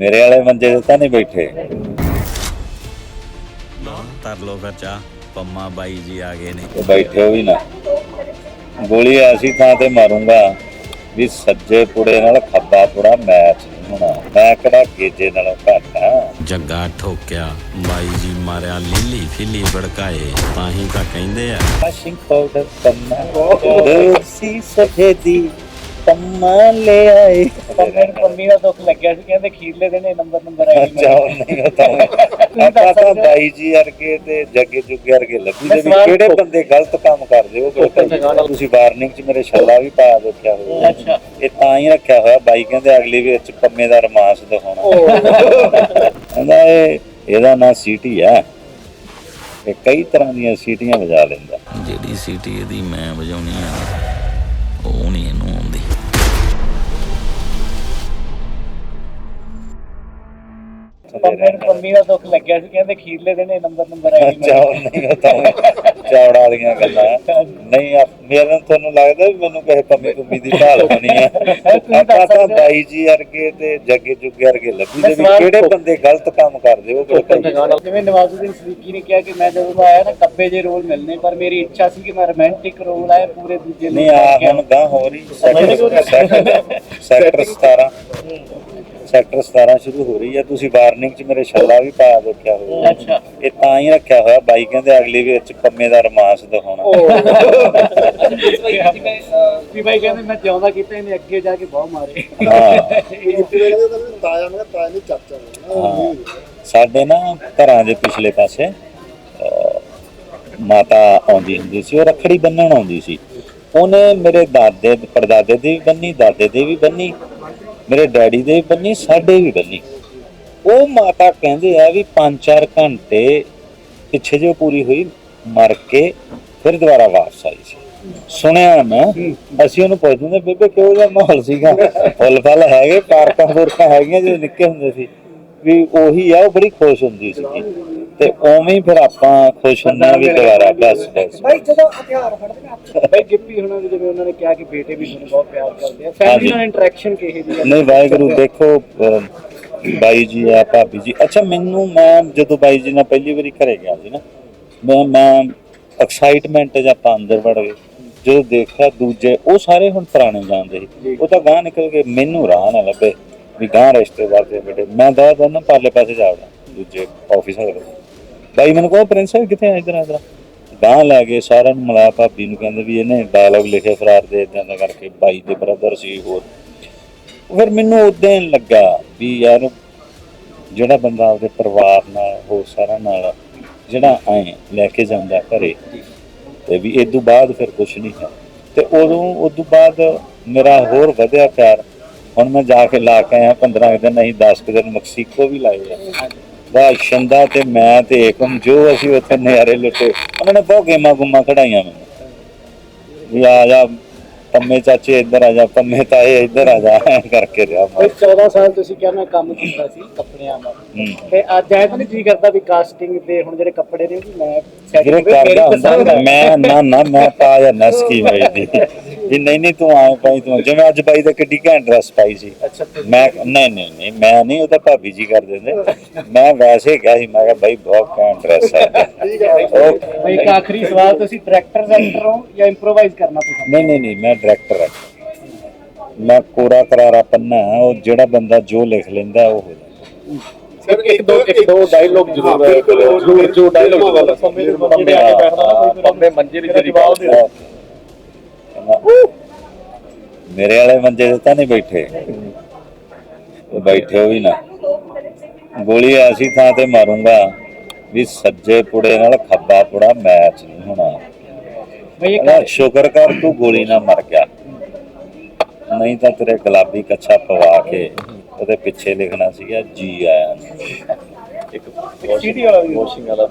ਮੇਰੇ ਵਾਲੇ ਮੰਜੇ ਤੇ ਤਾਂ ਨਹੀਂ ਬੈਠੇ। ਤਰ ਲੋ ਫਿਰ ਚਾਹ ਪੰਮਾ ਬਾਈ ਜੀ ਆ ਗਏ ਨੇ। ਤੇ ਬੈਠੇ ਹੋ ਵੀ ਨਾ। ਗੋਲੀ ਐਸੀ ਥਾਂ ਤੇ ਮਾਰੂੰਗਾ ਵੀ ਸੱਜੇ ਪੁੜੇ ਨਾਲ ਖੱਬਾ ਪੁੜਾ ਮੈਚ ਨਹੀਂ ਹੋਣਾ। ਮੈਂ ਕਿਹੜਾ ਗੇਜੇ ਨਾਲੋਂ ਘੱਟ ਜੱਗਾ ਠੋਕਿਆ ਬਾਈ ਜੀ ਮਾਰਿਆ ਲੀਲੀ ਫਿੱਲੀ ਭੜਕਾਏ ਤਾਂ ਹੀ ਤਾਂ ਕਹਿੰਦੇ ਆ। ਵਾਸ਼ਿੰਗ ਪਾਊਡਰ ਕੰਮਾ ਦੋਸੀ ਸਫੇਦੀ। ਕੰਮਾ ਲੈ ਆਏ। ਪੰਮੇ ਨੂੰ ਪੰਮੀ ਦਾ ਦੁੱਖ ਲੱਗਿਆ ਸੀ ਕਹਿੰਦੇ ਖੀਰਲੇ ਦਿਨ ਇਹ ਨੰਬਰ ਨੰਬਰ ਆਏ ਨੇ ਅੱਛਾ ਉਹ ਨਹੀਂ ਬਤਾਉਂਦਾ ਆਪਾਂ ਤਾਂ ਬਾਈ ਜੀ ਵਰਗੇ ਤੇ ਜੱਗੇ ਜੁੱਗੇ ਵਰਗੇ ਲੱਭੀ ਦੇ ਵੀ ਕਿਹੜੇ ਬੰਦੇ ਗਲਤ ਕੰਮ ਕਰਦੇ ਉਹ ਤੁਸੀਂ ਵਾਰਨਿੰਗ ਚ ਮੇਰੇ ਛੱਲਾ ਵੀ ਪਾ ਦੇਖਿਆ ਹੋਇਆ। ਅੱਛਾ। ਇਹ ਤਾਂ ਹੀ ਰੱਖਿਆ ਹੋਇਆ। ਬਾਈ ਕਹਿੰਦੇ ਅਗਲੀ ਵਿੱਚ ਪੰਮੇ ਦਾ ਰਮਾਸ ਦਿਖਾਉਣਾ। ਕਹਿੰਦਾ ਇਹ ਇਹਦਾ ਨਾਂ ਸੀਟੀ ਆ ਇਹ ਕਈ ਤਰ੍ਹਾਂ ਦੀਆਂ ਸੀਟੀਆਂ ਵਜਾ ਲੈਂਦਾ। ਜਿਹੜੀ ਸੀਟੀ ਇਹਦੀ ਮੈਂ ਵਜਾਉਣੀ ਆ। ਪੰਮੇ ਨੂੰ ਪੰਮੀ ਦਾ ਦੁੱਖ ਲੱਗਿਆ ਸੀ ਕਹਿੰਦੇ ਖੀਰਲੇ ਦਿਨ ਇਹ ਨੰਬਰ ਨੰਬਰ ਨੇ ਅੱਛਾ ਉਹ ਨਹੀਂ ਬਤਾਉਂਦਾ ਚੌੜਾ ਵਾਲੀਆਂ ਗੱਲਾਂ ਨਹੀਂ ਆ- ਮੇਰਾ ਤੁਹਾਨੂੰ ਲੱਗਦਾ ਵੀ ਮੈਨੂੰ ਕਿਸੇ ਪੰਮੀ ਪੰਮੀ ਦੀ ਢਾਲ ਬਣੀ ਆ? ਆਪਾਂ ਤਾਂ ਬਾਈ ਜੀ ਵਰਗੇ ਤੇ ਜੱਗੇ ਜੁੱਗੇ ਵਰਗੇ ਲੱਭੀ ਦੇ ਵੀ ਸਵਾਲ ਕਿਹੜੇ ਬੰਦੇ ਗਲਤ ਕੰਮ ਕਰਦੇ ਉਹ ਕੋਈ ਜਿਵੇਂ ਨਵਾਜ਼ੁਦੀਨ ਸਿੱਦੀਕੀ ਨੇ ਕਿਹਾ ਕਿ ਮੈਂ ਜਦੋਂ ਆਇਆ ਨਾ ਕੱਬੇ ਜੇ ਰੋਲ ਮਿਲਨੇ ਪਰ ਮੇਰੀ ਇੱਛਾ ਸੀ ਕਿ ਮੈਂ ਰੋਮਾਂਟਿਕ ਰੋਲ ਆਏ ਪੂਰੇ ਦੂਜੇ ਨਹੀਂ ਆ ਹੁਣ ਗਾਂ ਹੋ ਰਹੀ ਸੈਕਟਰ ਸੈਕਟਰ 17 ਸੈਕਟਰ 17 ਸ਼ੁਰੂ ਹੋ ਰਹੀ ਹੈ। ਤੁਸੀਂ ਵਾਰਨਿੰਗ ਚ ਮੇਰੇ ਛੱਲਾ ਵੀ ਪਾ ਦੇਖਿਆ ਹੋਇਆ ਅੱਛਾ। ਇਹ ਤਾਂ ਹੀ ਰੱਖਿਆ ਹੋਇਆ। ਬਾਈ ਕਹਿੰਦੇ ਅਗਲੀ ਵਿੱਚ ਪੰਮੇ ਦਾ ਰਮਾਸ ਦਿਖਾਉਣਾ। ਵੀ ਭਾਈ ਕਹਿੰਦੇ ਮੈਂ ਜਿਉਂਦਾ ਕੀਤਾ ਇਹਨੇ ਅੱਗੇ ਜਾ ਕੇ ਬਹੁਤ ਮਾਰੇ। ਹਾਂ। ਤਾਇਆ ਮੈਂ ਤਾਇਆ ਨਹੀਂ ਚਾਚਾ ਹਾਂ। ਸਾਡੇ ਨਾ ਘਰਾਂ ਦੇ ਪਿਛਲੇ ਪਾਸੇ ਮਾਤਾ ਆਉਂਦੀ ਹੁੰਦੀ ਸੀ ਉਹ ਰੱਖੜੀ ਬੰਨਣ ਆਉਂਦੀ ਸੀ। ਉਹਨੇ ਮੇਰੇ ਦਾਦੇ ਪੜਦਾਦੇ ਦੀ ਵੀ ਬੰਨੀ ਦਾਦੇ ਦੇ ਵੀ ਬੰਨੀ। ਮੇਰੇ ਡੈਡੀ ਦੇ ਵੀ ਬੰਨੀ, ਸਾਡੇ ਵੀ ਬੰਨੀ। ਉਹ ਮਾਤਾ ਕਹਿੰਦੇ ਆ ਵੀ 5-4 ਘੰਟੇ ਪਿੱਛੇ ਜੋ ਪੂਰੀ ਹੋਈ, ਮਰ ਕੇ ਫਿਰ ਦੁਬਾਰਾ ਵਾਪਸ ਆਈ ਸੀ। ਸੁਣਿਆ ਮੈਂ, ਅਸੀਂ ਉਹਨੂੰ ਪੁੱਛਦੇ ਹੁੰਦੇ, ਬੇਬੇ ਕਿਹੋ ਜਿਹਾ ਮਾਹੌਲ ਸੀਗਾ? ਫੁੱਲ ਫਲ ਹੈਗੇ ਪਾਰਕਾਂ ਪੁਰਕਾਂ ਹੈਗੀਆਂ ਜਦੋਂ ਨਿੱਕੇ ਹੁੰਦੇ ਸੀ। ਵੀ ਉਹੀ ਆ ਉਹ ਬੜੀ ਖੁਸ਼ ਹੁੰਦੀ ਸੀ ਤੇ ਉਵੇਂ ਹੀ ਫਿਰ ਆਪਾਂ ਖੁਸ਼ ਹੁੰਦੇ ਆ ਵੀ ਦੁਬਾਰਾ ਬਸ ਬਸ। ਭਾਈ ਜਦੋਂ ਹਥਿਆਰ ਫੜਦੇ ਨੇ ਭਾਈ ਗਿੱਪੀ ਹੁਣਾਂ ਦੇ ਜਿਵੇਂ ਉਹਨਾਂ ਨੇ ਕਿਹਾ ਕਿ ਬੇਟੇ ਵੀ ਤੁਹਾਨੂੰ ਬਹੁਤ ਪਿਆਰ ਕਰਦੇ ਆ। ਫੈਮਿਲੀ ਨਾਲ ਇੰਟਰੈਕਸ਼ਨ ਕਿਹੇ ਦੀ ਆ? ਨਹੀਂ ਵਾਹਿਗੁਰੂ ਦੇਖੋ ਬਾਈ ਜੀ ਆ ਭਾਬੀ ਜੀ। ਅੱਛਾ ਮੈਨੂੰ ਮੈਂ ਜਦੋਂ ਬਾਈ ਜੀ ਨਾਲ ਪਹਿਲੀ ਵਾਰੀ ਘਰੇ ਗਿਆ ਸੀ ਨਾ ਮੈਂ ਮੈਂ ਐਕਸਾਈਟਮੈਂਟ ਜਾਂ ਆਪਾਂ ਅੰਦਰ ਵੜ ਗਏ। ਜਦੋਂ ਦੇਖਿਆ ਦੂਜੇ ਉਹ ਸਾਰੇ ਹੁਣ ਪੁਰਾਣੇ ਜਾਣਦੇ ਸੀ। ਉਹ ਤਾਂ ਗਾਂ ਨਿਕਲ ਕੇ ਮੈਨੂੰ ਰਾਹ ਨਾ ਲੱਭੇ। ਵੀ ਗਾਂ ਰਿਸ਼ਤੇਦਾਰ ਦੇ ਬੇਟੇ ਮੈਂ ਦਾ ਦਾ ਨਾ, ਪਾਰਲੇ ਪਾਸੇ ਜਾਵੜਾ ਦੂਜੇ ਆਫਿਸ ਵਾਲੇ ਬਾਈ, ਮੈਨੂੰ ਕਹੋ, ਪ੍ਰਿੰਸ ਸਾਹਿਬ ਕਿੱਥੇ ਆ ਇਧਰ ਆ ਗਾਂ ਲੈ ਗਏ ਸਾਰਿਆਂ ਨੂੰ ਮਿਲਾ, ਭਾਬੀ ਨੂੰ ਕਹਿੰਦੇ ਵੀ ਇਹਨੇ ਡਾਇਲੌਗ ਲਿਖੇ ਫਰਾਰ ਦੇ ਇਦਾਂ ਦਾ ਕਰਕੇ ਬਾਈ ਦੇ ਬ੍ਰਦਰ ਸੀ ਹੋਰ। ਫਿਰ ਮੈਨੂੰ ਉਦਾਂ ਹੀ ਲੱਗਾ ਵੀ ਯਾਰ, ਜਿਹੜਾ ਬੰਦਾ ਆਪਦੇ ਪਰਿਵਾਰ ਨਾਲ, ਹੋਰ ਸਾਰਿਆਂ ਨਾਲ ਜਿਹੜਾ ਐ ਲੈ ਕੇ ਜਾਂਦਾ ਘਰੇ, ਤੇ ਵੀ ਇਹ ਤੋਂ ਬਾਅਦ ਫਿਰ ਕੁਝ ਨਹੀਂ ਹੈ। ਤੇ ਉਦੋਂ ਉਸ ਤੋਂ ਬਾਅਦ ਮੇਰਾ ਹੋਰ ਵਧਿਆ ਪਿਆਰ ਹੁਣ ਮੈਂ ਜਾ ਕੇ ਲਾ ਕੇ ਆਇਆ 15 ਕੁ ਦਿਨ ਅਸੀਂ 10 ਕੁ ਦਿਨ ਮੈਕਸੀਕੋ ਵੀ ਲਾਏ ਆ। ਬਾ ਸ਼ੰਦਾ ਤੇ ਮੈਂ ਤੇ ਏਕਮ ਜੋ ਅਸੀਂ ਉੱਥੇ ਨਜ਼ਾਰੇ ਲੁੱਟੇ ਉਹਨਾਂ ਨੇ ਬਹੁਤ ਗੇਮਾਂ ਗੁੰਮਾਂ ਖੜਾਈਆਂ ਮੈਨੂੰ। ਵੀ ਆ ਜਾ ਪੰਮੇ ਚਾਚੇ ਇੱਧਰ ਆ ਜਾ ਪੰਮੇ ਤਾਏ ਇੱਧਰ ਆ ਜਾ ਕਰਕੇ ਰਿਹਾ ਮੈਂ। ਭਾਈ 14 ਸਾਲ ਤੁਸੀਂ ਕਿਹਾ ਮੈਂ ਕੰਮ ਕੀਤਾ ਸੀ ਕੱਪੜਿਆਂ ਦਾ। ਤੇ ਅੱਜ ਐ ਤਾਂ ਨਹੀਂ ਜੀ ਕਰਦਾ ਵੀ ਕਾਸਟਿੰਗ ਦੇ ਹੁਣ ਜਿਹੜੇ ਕੱਪੜੇ ਨੇ ਵੀ ਮੈਂ ਮੇਰੀ ਕਰਦਾ ਹੁੰਦਾ। ਮੈਂ ਨਾ ਨਾ ਮੈਂ ਪਾ ਜਾਂ ਨਸ ਕੀ ਵੇਚਦੀ ਵੀ ਨਹੀਂ ਨਹੀਂ ਤੂੰ ਆਏ ਪਾਈ ਤੂੰ ਜਿਵੇਂ ਅੱਜ ਬਾਈ ਦਾ ਕਿੱਡੀ ਘੈਂਟ ਡਰੈਸ ਪਾਈ ਸੀ। ਮੈਂ ਨਹੀਂ ਨਹੀਂ ਨਹੀਂ ਮੈਂ ਨਹੀਂ ਉਹ ਤਾਂ ਭਾਬੀ ਜੀ ਕਰ ਦਿੰਦੇ। ਮੈਂ ਵੈਸੇ ਕਿਹਾ ਸੀ ਮੈਂ ਕਿਹਾ ਬਾਈ ਬਹੁਤ ਘੈਂਟ ਡਰੈਸ ਹੈ ਉਹ ਭਾਈ ਇੱਕ ਆਖਰੀ ਸਵਾਲ ਤੁਸੀਂ ਡਾਇਰੈਕਟਰ ਐਕਟਰ ਹੋ ਜਾਂ ਇੰਪਰੋਵਾਈਜ਼ ਕਰਨਾ ਪਸੰਦ ਨਹੀਂ ਨਹੀਂ ਨਹੀਂ ਮੈਂ ਡਾਇਰੈਕਟਰ ਹਾਂ ਮੈਂ ਕੋਰਾ ਕਰਾਰਾ ਪੰਨਾ ਹੈ, ਉਹ ਜਿਹੜਾ ਬੰਦਾ ਜੋ ਲਿਖ ਲੈਂਦਾ ਉਹ ਹੋ ਜਾਂਦਾ। ਇੱਕ ਦੋ ਇੱਕ ਦੋ ਡਾਇਲੋਗ ਜ਼ਰੂਰ ਜ਼ਰੂਰ ਜੋ ਡਾਇਲੋਗ ਦੇ ਪੰਮੇ ਆ। ਕੇ ਬੈਠਦਾ ਨਾ ਕੋਈ ਮੰਜੇ ਦੀ ਜਿਹੜੀ ਜਵਾਬ ਦੇ ਮੇਰੇ ਵਾਲੇ ਮੰਜੇ ਤੇ ਤਾਂ ਨਹੀਂ ਬੈਠੇ। ਉਹ ਬੈਠੇ ਹੋ ਵੀ ਨਾ। ਗੋਲੀ ਐਸੀ ਥਾਂ ਤੇ ਮਾਰੂੰਗਾ ਵੀ ਸੱਜੇ ਪੁੜੇ ਨਾਲ ਖੱਬਾ ਪੁੜਾ ਮੈਚ ਨਹੀਂ ਹੋਣਾ। ਕਹਿੰਦਾ ਸ਼ੁਕਰ ਕਰ ਤੂੰ ਗੋਲੀ ਨਾਲ ਮਰ ਗਿਆ ਨਹੀਂ ਤਾਂ ਤੇਰੇ ਗੁਲਾਬੀ ਕੱਛਾ ਪਵਾ ਕੇ ਉਹਦੇ ਪਿੱਛੇ ਲਿਖਣਾ ਸੀਗਾ ਜੀ ਆਇਆਂ ਇੱਕ ਸੀਟੀ ਵਾਲਾ ਵੀ ਵਾਸ਼ਿੰਗ ਵਾਲਾ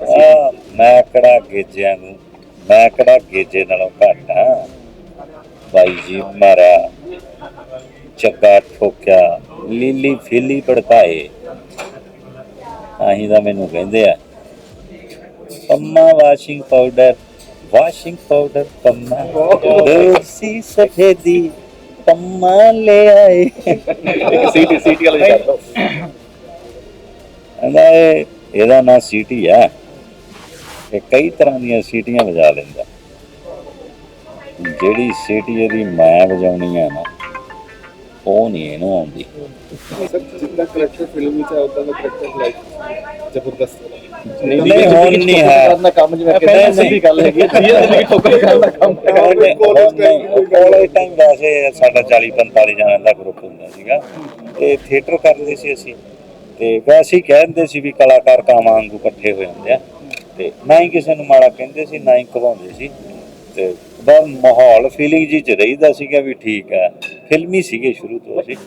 ਮੈਂ ਕਿਹੜਾ ਗੇਜਿਆਂ ਨੂੰ ਮੈਂ ਕਿਹੜਾ ਗੇਜੇ ਨਾਲੋਂ ਘੱਟ ਆ। ਬਾਈ ਜੀ ਮਾਰਿਆ ਚੱਕਾ ਠੋਕਿਆ ਲੀਲੀ ਫੀਲੀ ਭੜਕਾਏ। ਆਹੀ ਦਾ ਮੈਨੂੰ ਕਹਿੰਦੇ ਆ। Pamma washing powder washing powder Pamma. ਦੋਸੀ ਸਫੇਦੀ ਪੰਮਾ ਲੈ ਆਏ। ਇੱਕ ਸੀਟੀ ਸੀਟੀ ਵਾਲਾ ਕਰ ਦੋ। ਕਹਿੰਦਾ ਇਹ ਇਹਦਾ ਨਾਂ ਸੀਟੀ ਆ। ਇਹ ਕਈ ਤਰ੍ਹਾਂ ਦੀਆਂ ਸੀਟੀਆਂ ਵਜਾ ਲੈਂਦਾ ਜਿਹੜੀ ਸੀਟੀ ਇਹਦੀ ਮੈਂ ਵਜਾਉਣੀ ਆ ਨਾ ਉਹ ਨਹੀਂ ਇਹਨੂੰ ਆਉਂਦੀ। ਸਰ ਜਿੰਦਾ ਕਰੈਕਟਰ ਫਿਲਮ ਵਿੱਚ ਹੈ ਉਦਾਂ ਦਾ ਕਰੈਕਟਰ ਲਾਈਫ ਜ਼ਬਰਦਸਤ ਨਹੀਂ ਹੁਣ ਨਹੀਂ ਹੈ। ਕਰਨ ਦਾ ਕੰਮ ਜਿਵੇਂ ਕਹਿੰਦੇ ਨਹੀਂ, ਸਿੱਧੀ ਗੱਲ ਹੈਗੀ ਹੈ ਜੀਆ ਜ਼ਿੰਦਗੀ ਠੋਕਰ ਕਰਨ ਦਾ ਕੰਮ ਕਾਲਜ ਟਾਈਮ ਵੈਸੇ ਸਾਡਾ 40 45 ਜਣਾਂ ਦਾ ਗਰੁੱਪ ਹੁੰਦਾ ਸੀਗਾ। ਤੇ ਥੀਏਟਰ ਕਰਦੇ ਸੀ ਅਸੀਂ। ਤੇ ਵੈਸੇ ਹੀ ਕਹਿੰਦੇ ਸੀ ਵੀ ਕਲਾਕਾਰ ਕਾਮਾਂ ਵਾਂਗੂ ਇਕੱਠੇ ਹੋ ਜਾਂਦੇ ਆ। ਤੇ ਨਾ ਹੀ ਕਿਸੇ ਨੂੰ ਮਾੜਾ ਕਹਿੰਦੇ ਸੀ ਨਾ ਹੀ ਕਵਾਉਂਦੇ ਸੀ। ਤੇ ਦਾ ਮਾਹੌਲ ਫੀਲਿੰਗ ਜੀ ਚ ਰਹੀਦਾ ਸੀਗਾ ਵੀ ਠੀਕ ਆ। ਫਿਲਮੀ ਸੀਗੇ ਸ਼ੁਰੂ ਤੋਂ ਅਸੀਂ।